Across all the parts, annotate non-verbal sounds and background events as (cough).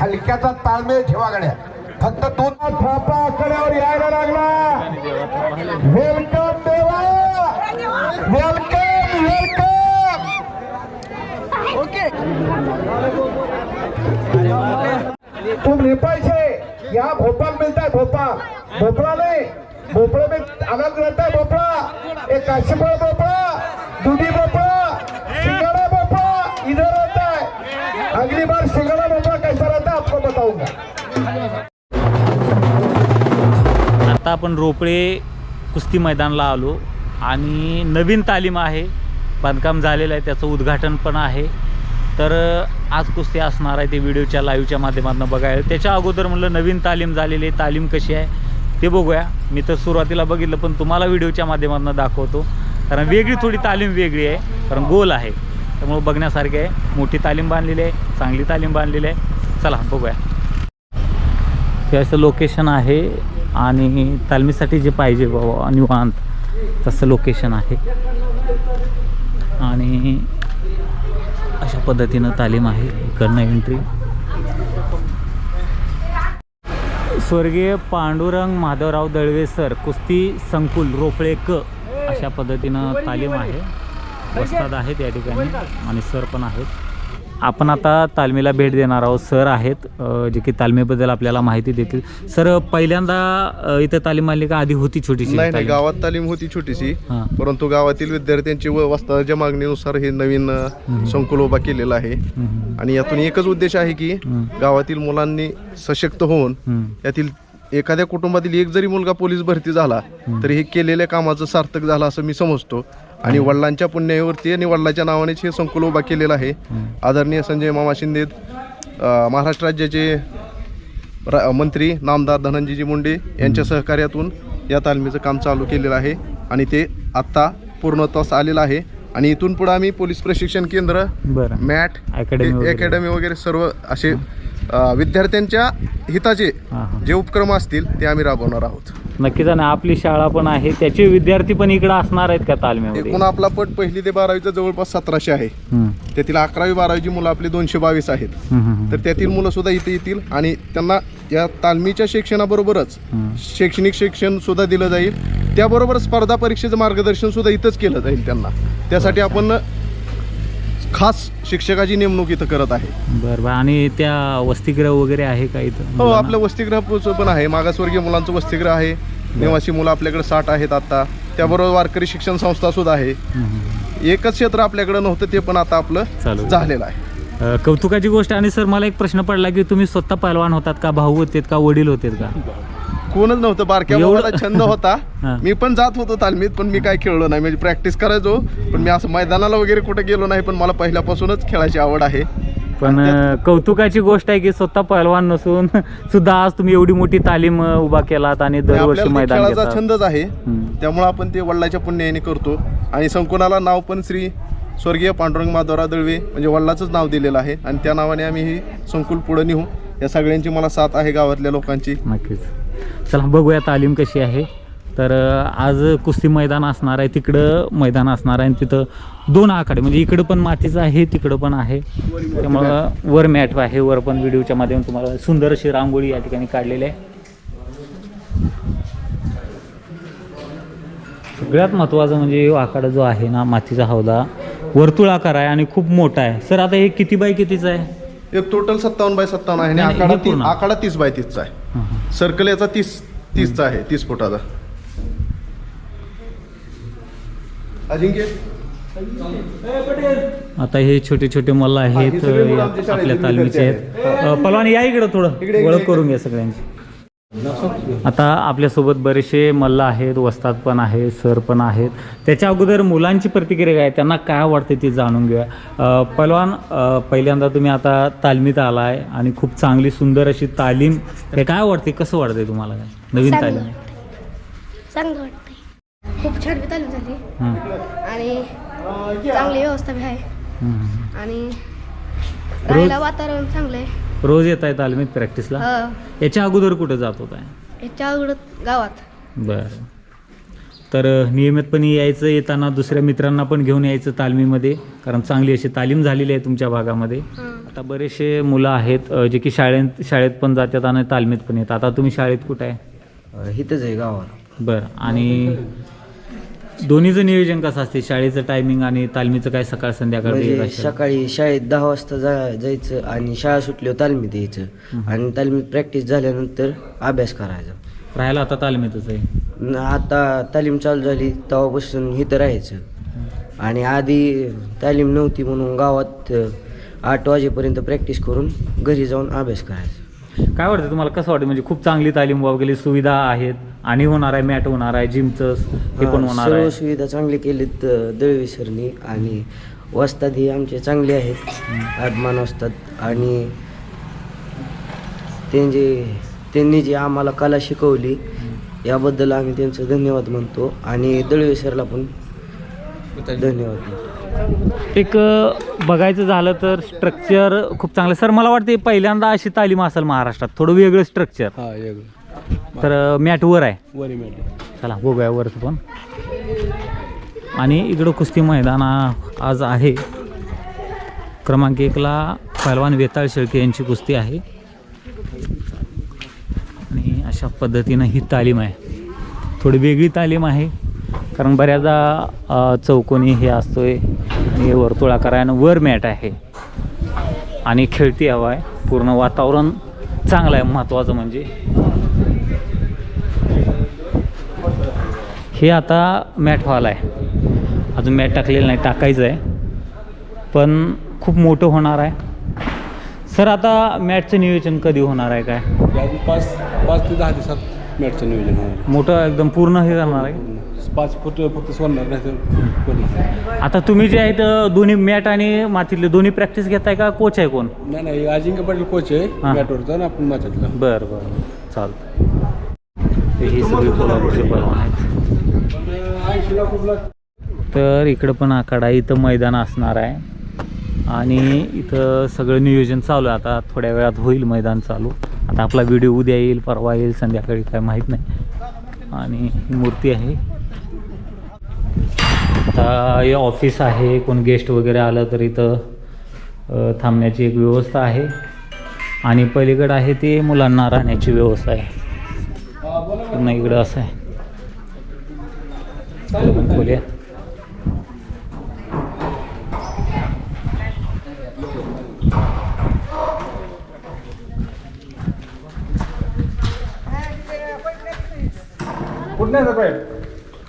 हलक्याचा ताळमेळ ठेवा गड्या. फक्त दोन थापा आकड्यावर यायला लागला. वेलकम देवा. वेलकम वेलकम तुम नेपाल से यहाँ भोपाल मिळताय है भोपाल भोपड़ा नहीं. भोपड़े में अलग रहता है एक काशीफळ भोपळा. दुधी भोपळा. आता आपण रोपळे कुस्ती मैदानला आलो आणि नवीन तालीम आहे बांधकाम झालेलं आहे त्याचं उद्घाटन पण आहे. तर आज कुस्ती असणार आहे ते व्हिडिओच्या लाईव्हच्या माध्यमातून बघायला. त्याच्या अगोदर म्हणलं नवीन तालीम झालेली आहे तालीम कशी आहे ते बघूया. मी तर सुरुवातीला बघितलं पण तुम्हाला व्हिडिओच्या माध्यमातून दाखवतो. कारण वेगळी थोडी तालीम वेगळी आहे कारण गोल आहे. त्यामुळं बघण्यासारखे आहे. मोठी तालीम बांधलेली आहे चांगली तालीम बांधलेली आहे. चला बघूया. हे असं लोकेशन आहे. आणि तालमीसाठी जे पाहिजे बाबा निवांत. तसं लोकेशन आहे. आणि अशा पद्धतीनं तालीम आहे इकडनं एंट्री स्वर्गीय पांडुरंग माधवराव दळवे सर कुस्ती संकुल रोपळे क अशा पद्धतीनं तालीम आहे. वस्ताद आहेत या ठिकाणी आणि सर पण आहेत. आपण आता तालमीला भेट देणार आहोत. सर आहेत जे की तालमीबद्दल आपल्याला माहिती देतील. सर पहिल्यांदा इथं तालीम आली का आधी होती छोटीशी. नाही नाही तालीम? गावात तालीम होती छोटीशी. हां. परंतु गावातील विद्यार्थ्यांची व वस्ताच्या मागणीनुसार हे नवीन अ, संकुल उभा केलेलं आहे. हम्म, आणि यातून एकच उद्देश आहे की गावातील मुलांनी सशक्त होऊन हम्म, यातील एखाद्या कुटुंबातील एक जरी मुलगा पोलीस भरती झाला तरी हे केलेल्या कामाचं सार्थक झालं असं मी समजतो. आणि वडिलांच्या पुण्यावरती आणि वडिलांच्या नावानेच हे संकुल उभा केलेलं आहे. आदरणीय संजय मामा शिंदे महाराष्ट्र राज्याचे मंत्री नामदार धनंजयजी मुंडे यांच्या सहकार्यातून या तालमीचं काम चालू केलेलं आहे आणि ते आत्ता पूर्णत्वास आलेलं आहे. आणि इथून पुढे आम्ही पोलीस प्रशिक्षण केंद्र मॅट. अकॅडमी वगैरे. सर्व असे विद्यार्थ्यांच्या हिताचे जे उपक्रम असतील ते आम्ही राबवणार आहोत. नक्कीच. आणि आपली शाळा पण आहे. त्याचे विद्यार्थी पण इकडे असणार आहेत का तालमीमध्ये? एकूण आपला पट पहिली ते बारावीचं जवळपास सतराशे आहे. त्यातील अकरावी बारावीची मुलं आपली दोनशे बावीस आहेत. तर त्यातील मुलं सुद्धा इथे येतील आणि त्यांना या तालमीच्या शिक्षणाबरोबरच. शैक्षणिक शिक्षण सुद्धा दिलं जाईल. त्याबरोबर स्पर्धा परीक्षेचं मार्गदर्शन सुद्धा इथंच केलं जाईल त्यांना. त्यासाठी आपण खास शिक्षकाची नेमणूक इथं करत आहे. बरं बरं. आणि त्या वसतिगृह वगैरे आहे का इथं हो? आपलं वसतिगृह पण आहे. मागासवर्गीय मुलांचं वसतिगृह आहे. निवासी मुलं आपल्याकडे साठ आहेत आता. त्याबरोबर वारकरी शिक्षण संस्था सुद्धा आहे. एकच क्षेत्र आपल्याकडे नव्हतं ते पण आता आपलं चालू. झालेलं आहे. कौतुकाची गोष्ट आणि सर मला एक प्रश्न पडला की तुम्ही स्वतः पहलवान होतात का? भाऊ होते का? वडील होते का? कोणच नव्हतं बारक्या एवढं- मुलाला छंद होता. (laughs) हां. मी पण जात होतो तालमीत पण मी काय खेळलो नाही. म्हणजे प्रॅक्टिस करायचो पण मी असं मैदानाला वगैरे कुठे गेलो नाही पण मला पहिल्यापासूनच खेळायची आवड आहे. पण अ, कौतुकाची गोष्ट आहे की स्वतः पहलवान नसून (laughs) सुद्धा आज तुम्ही एवढी मोठी तालीम अ, उभा केलात आणि दरवर्षी आपल्याला ते मैदान खेळाचा घेतात. छंदच आहे. हम्म. त्यामुळे आपण ते वडिलाच्या पुण्याने करतो. आणि संकुलाला नाव पण श्री स्वर्गीय पांडुरंग माधवराव दळवे म्हणजे वडिलाचंच नाव दिलेलं आहे. आणि त्या नावाने आम्ही हे संकुल पुढे नेऊ. या सगळ्यांची मला साथ आहे गावातल्या लोकांची. नक्कीच. चला बघूया तालीम कशी आहे. तर आज कुस्ती मैदान असणार आहे तिकडं मैदान असणार आहे आणि तिथं दोन आखाडे म्हणजे इकडं पण मातीचं आहे तिकडं पण आहे. त्यामुळं वर मॅट आहे वर पण व्हिडिओच्या माध्यमातून तुम्हाला सुंदर अशी रांगोळी या ठिकाणी काढलेली आहे. सगळ्यात महत्त्वाचं म्हणजे आखाडा जो आहे ना मातीचा हौदा वर्तुळाकार आहे आणि खूप मोठा आहे. सर आता हे किती बाय कितीचं आहे? एक टोटल सत्तावन्न बाय सत्तावन्न आहे आणि नाही, हे ती- पूर्ण. आखाडा तीस बाय तीसचा आहे. सर्कल याचा तीस तीसचा आहे तीस फुटाचा. अजिंक्य? आता हे छोटे छोटे मल्ल आहेत हा, सगळे मुलं या आमच्या शाळेचे आपल्या तालमीचे विद्यार्थी आहेत. अ, पलवान या इकडं थोडं. इकडे, ओळख इकडे. करून घ्या सगळ्यांची. आता आपल्यासोबत बरेचसे मल्ल आहेत वस्ताद पण आहेत सर पण आहेत. त्याच्या अगोदर मुलांची प्रतिक्रिया काय? आहे, त्यांना काय वाटते ती जाणून घेऊया. पलवान पहिल्यांदा तुम्ही आता तालमीत आलाय आणि खूप चांगली सुंदर अशी तालीम हे काय वाटते कसं वाटते तुम्हाला? काय नवीन तालीम. वाटतंय. चांगलं वाटतंय. खूप छान तालीम झाली. आणि चांगली व्यवस्था बी आहे. आणि वातावरण चांगलं आहे रोज येत आहे तालमीत प्रॅक्टिसला हं. याच्या अगोदर कुठं जात होता? याच्या अगोदर गावात. बरं. तर अ, नियमितपणे यायचं येताना दुसऱ्या मित्रांना पण घेऊन यायचं तालमीमध्ये कारण चांगली अशी तालीम झालेली आहे तुमच्या भागामध्ये. आता बरेचसे मुलं आहेत अ, जे की शाळेत शाळेत पण जातात आणि तालमीत पण येतात. आता तुम्ही शाळेत कुठं आहे? इथंच आहे गावाला. बरं. आणि दोन्हीचं नियोजन कसं असते? शाळेचं टायमिंग आणि तालमीचं काय सकाळ संध्याकाळ म्हणजे? सकाळी शाळेत दहा वाजता जा जायचं आणि शाळा सुटल्यावर तालमीत यायचं. आणि तालमीत प्रॅक्टिस झाल्यानंतर अभ्यास करायचा. राहायला आता तालमीतच आहे? न आता तालीम चालू झाली तेव्हापासून इथं राहायचं. आणि आधी तालीम नव्हती म्हणून गावात अ, आठ वाजेपर्यंत प्रॅक्टिस करून घरी जाऊन अभ्यास करायचा. काय वाटतं तुम्हाला? कसं वाटतं? म्हणजे खूप चांगली तालीम वगैरे सुविधा आहेत. आणि होणार आहे मॅट होणार आहे जिमचं हे पण होणार सर्व आहे. सुविधा चांगली केलीत दळवी सरनी आणि वस्ताद हे आमचे चांगले आहेत अभिमान वस्ताद आणि त्यांचे त्यांनी जी आम्हाला कला शिकवली याबद्दल आम्ही त्यांचं धन्यवाद म्हणतो आणि दळवी सरला पण धन्यवाद. म्हणतो एक अ, बघायचं झालं तर स्ट्रक्चर खूप चांगलं. सर मला वाटते पहिल्यांदा अशी तालीम असेल महाराष्ट्रात. थोडं वेगळं स्ट्रक्चर हा वेगळं. तर मॅट वर आहे. वरी मिळते चला बघूया वरचं पण. आणि इकडं कुस्ती मैदान आज आहे. क्रमांक एकला पहलवान वेताळ शेळके यांची कुस्ती आहे. आणि अशा पद्धतीनं ही तालीम आहे. थोडी वेगळी तालीम आहे कारण बऱ्याचदा चौकोनी हे असतोय आणि वर्तुळाकार आहे आणि वर मॅट आहे. आणि खेळती हवा आहे. पूर्ण वातावरण चांगलं आहे महत्त्वाचं म्हणजे. हे आता मॅट हॉल आहे. अजून मॅट टाकलेलं नाही टाकायचं आहे. पण खूप मोठं होणार आहे. सर आता मॅटचं नियोजन कधी होणार आहे काय? पाच पाच ते दहा दिवसात मॅटचं नियोजन होणार मोठं एकदम पूर्ण हे करणार आहे? पाच फूट फक्त सोडणार नाही तर कोणी आता तुम्ही जे आहेत दोन्ही मॅट आणि मातीतले दोन्ही प्रॅक्टिस घेताय का? कोच आहे कोण? नाही नाही अजिंक्य पाटील कोच आहे हा. मॅटवरचा आणि आपण माझ्यातला बरं बरं चालतं ही सगळी कोल्हापूरचे पहलवान आहेत तर इकडं पण आखाडा इथं मैदान असणार आहे. आणि इथं सगळं नियोजन चालू आहे. आता थोड्या वेळात होईल मैदान चालू. आता आपला व्हिडिओ उद्या येईल परवा येईल संध्याकाळी काय माहीत नाही. आणि मूर्ती आहे. आता हे ऑफिस आहे. कोण गेस्ट वगैरे आलं तर इथं थांबण्याची एक व्यवस्था आहे. आणि पलीकडं आहे ते मुलांना राहण्याची व्यवस्था आहे. पूर्ण इकडं असं आहे. खोल्या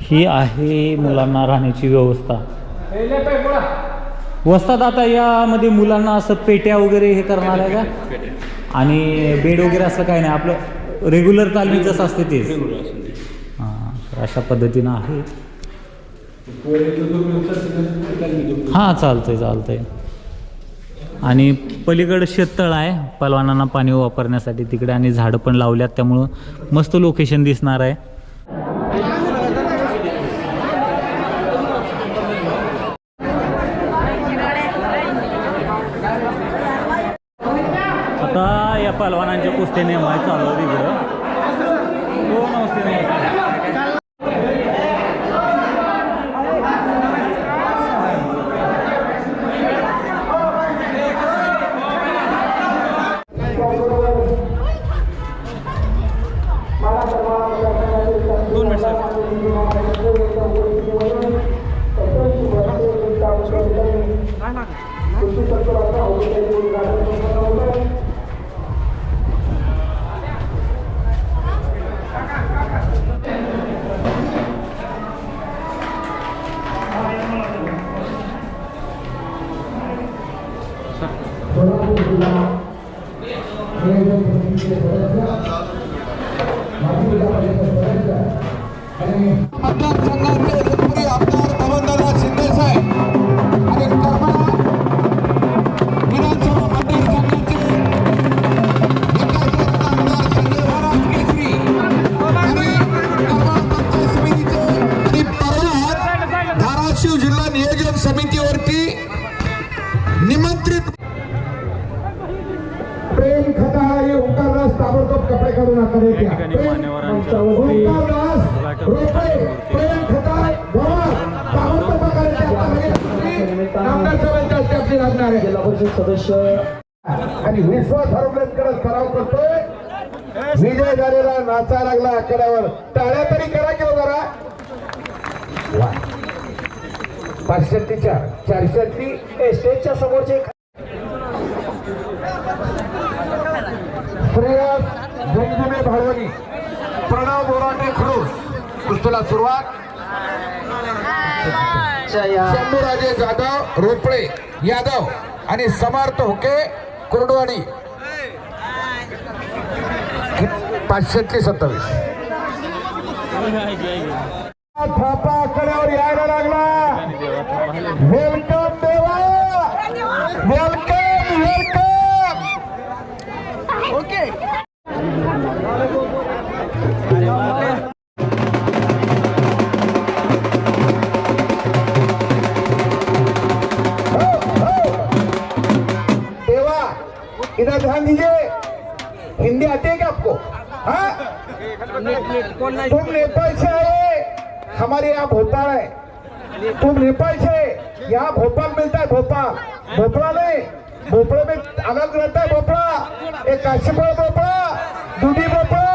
ही आहे मुलांना राहण्याची व्यवस्था. वस्तात आता यामध्ये मुलांना असं पेट्या वगैरे हे करणार आहे का? आणि बेड वगैरे असं काय नाही. आपलं रेग्युलर तालमी जसं असते तेच. अशा पद्धतीनं आहे. हां चालतंय चालतंय. आणि पलीकडं शेततळ आहे. पलवानांना पाणी वापरण्यासाठी तिकडे आणि झाडं पण लावल्यात. त्यामुळं मस्त लोकेशन दिसणार आहे. आता या पलवानांच्या कुस्ती नेमाय चालू आहे तिकडं. हो anak Mandat mengambil निमंत्रित प्रेम खदा ओंकारदास ताबडतोब कपडे काढून आकार ओंकारदास रोपे प्रेम ताबडतोब सभेच्या आपली लागणार आहे. जिल्हा परिषद सदस्य. आणि विश्वास हरवलेकडे सराव करतोय. विजय झालेला नाचा लागला आकड्यावर टाळ्या तरी करा किंवा पाचशे चार चारशे स्टेजच्या समोरचे श्रेयस जमजमे भाळवणी प्रणव बोराटे खडूस. कुस्तीला सुरुवात. शंभूराजे जाधव रोपळे यादव आणि समर्थ हुके कुर्डवाडी पाचशेतली सत्तावीस. थापा आकड्यावर यायला लागला. वेलकम देवा. Welcome welcome. देवा इधर ध्यान दीजिए। हिंदी आती है क्या आपको? हाँ? तुम नेपाल से आए हमारे यहाँ भोपाल है। तुम नेपाल से यहाँ भोपाल मिलता है भोपाल। भोपड़ा में भोपड़ा में अलग रहता है भोपड़ा एक काशीपुर भोपड़ा दूधी भोपड़ा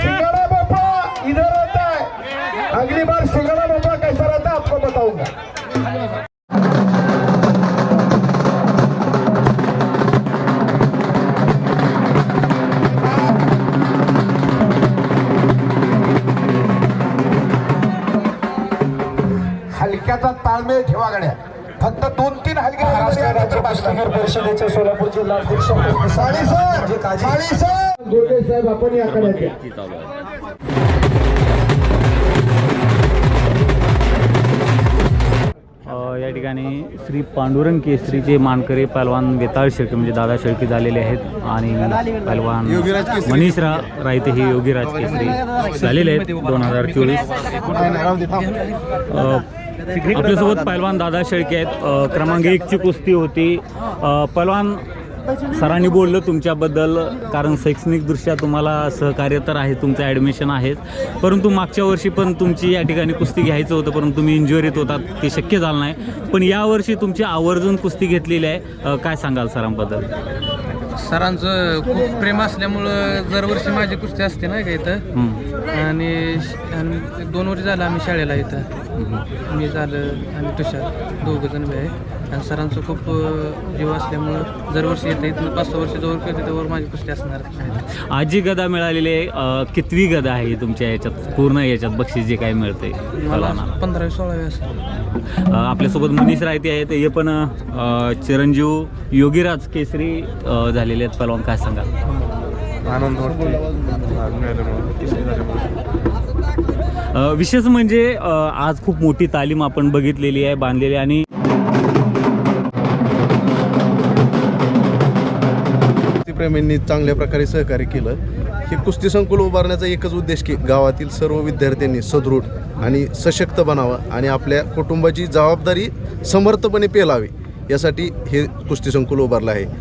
सिंगड़ा भोपड़ा इधर रहता है। अगली बार सिंगड़ा भोपड़ा कैसा रहता है आपको बताऊंगा। परिषदेचे सोलापूर जिल्हा साडी सर साडी सर. गोटे साहेब आपण याकडे द्या अ, या ठिकाणी श्री पांडुरंग केसरीचे मानकरी पहलवान वेताळ शेळके म्हणजे दादा शेळके झालेले आहेत आणि पहलवान योगीराज केसरी. मनीष रा रायते हे योगीराज केसरी झालेले आहेत दोन हजार चोवीस. आपल्यासोबत पहलवान दादा शेळके आहेत. क्रमांक एकची कुस्ती होती. अ, पहलवान सरांनी बोललं तुमच्याबद्दल कारण शैक्षणिकदृष्ट्या तुम्हाला सहकार्य तर आहे तुमचं ॲडमिशन आहेच. परंतु मागच्या वर्षी पण तुमची या ठिकाणी कुस्ती घ्यायचं होतं परंतु तुम्ही इंजुरीत होतात ते शक्य झालं नाही. पण यावर्षी तुमची आवर्जून कुस्ती घेतलेली आहे. काय सांगाल सरांबद्दल? सरांचं खूप प्रेम असल्यामुळं दरवर्षी माझी कुस्ती असते नाही का इथं. आणि श- आणि दोन वर्ष झालं आम्ही शाळेला इथं. मी झालं आणि तुषार दोघं जण आहे. आणि सरांचं खूप जीव असल्यामुळं दरवर्षी येतं. इथून पाच सहा वर्ष जवळ करते त्यावर माझी कुस्ती असणार आहे. आजी गदा मिळालेली आहे. अ, कितवी गदा आहे ही तुमच्या याच्यात? पूर्ण याच्यात बक्षीस जे काही मिळते मला पंधरावी सोळावी असं. अ, आपल्यासोबत मनीष रायते आहेत. हे पण अ, चिरंजीव योगीराज केसरी अ, झालेले आहेत. पलवान काय सांगाल आनंद विशेष म्हणजे अ, आज खूप मोठी तालीम आपण बघितलेली आहे बांधलेली आहे आणि कुस्तीप्रेमींनी चांगल्या प्रकारे सहकार्य केलं. हे कुस्ती संकुल उभारण्याचा एकच उद्देश की गावातील सर्व विद्यार्थ्यांनी सदृढ आणि सशक्त बनावं आणि आपल्या कुटुंबाची जबाबदारी समर्थपणे पेलावी. यासाठी हे कुस्ती संकुल उभारलं आहे.